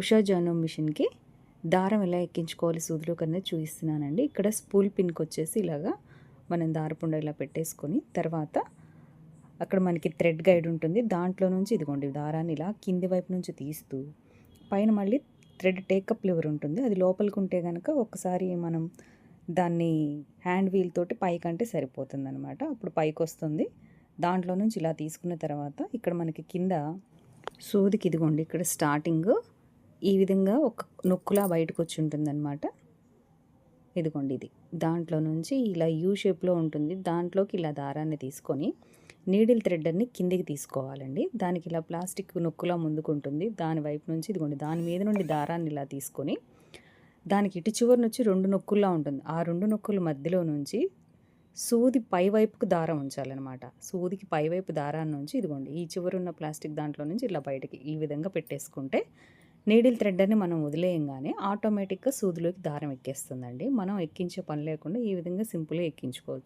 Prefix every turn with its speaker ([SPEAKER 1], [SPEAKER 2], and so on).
[SPEAKER 1] ఉషా జానో మిషన్కి దారం ఎలా ఎక్కించుకోవాలి సూదిలో కన్నా చూపిస్తున్నానండి. ఇక్కడ స్పూల్ పిన్కి వచ్చేసి ఇలాగా మనం దారపుండ ఇలా పెట్టేసుకొని తర్వాత అక్కడ మనకి థ్రెడ్ గైడ్ ఉంటుంది. దాంట్లో నుంచి ఇదిగోండి దారాన్ని ఇలా కింది వైపు నుంచి తీస్తూ పైన మళ్ళీ థ్రెడ్ టేకప్ లివర్ ఉంటుంది. అది లోపలికి ఉంటే కనుక ఒకసారి మనం దాన్ని హ్యాండ్ వీల్ తోటి పైకంటే సరిపోతుంది అనమాట అప్పుడు పైకి వస్తుంది. దాంట్లో నుంచి ఇలా తీసుకున్న తర్వాత ఇక్కడ మనకి కింద సూదికి ఇదిగోండి ఇక్కడ స్టార్టింగ్ ఈ విధంగా ఒక నొక్కులా బయటకు వచ్చి ఉంటుందన్నమాట. ఇదిగోండి ఇది. దాంట్లో నుంచి ఇలా యూ షేప్లో ఉంటుంది. దాంట్లోకి ఇలా దారాన్ని తీసుకొని నీడిల్ థ్రెడ్డర్ని కిందికి తీసుకోవాలండి. దానికి ఇలా ప్లాస్టిక్ నొక్కులా ముందుకుంటుంది. దాని వైపు నుంచి ఇదిగోండి దాని మీద నుండి దారాన్ని ఇలా తీసుకొని దానికి ఇటు చివరి నుంచి రెండు నొక్కుల్లా ఉంటుంది. ఆ రెండు నొక్కుల మధ్యలో నుంచి సూది పైవైపుకు దారం ఉంచాలన్నమాట. సూదికి పైవైపు దారాన్ని నుంచి ఇదిగోండి ఈ చివరి ఉన్న ప్లాస్టిక్ దాంట్లో నుంచి ఇలా బయటకి ఈ విధంగా పెట్టేసుకుంటే నీడిల్ థ్రెడ్ని మనం వదిలేయంగానే ఆటోమేటిక్గా సూదిలోకి దారం ఎక్కేస్తుందండి. మనం ఎక్కించే పని లేకుండా ఈ విధంగా సింపుల్గా ఎక్కించుకోవచ్చు.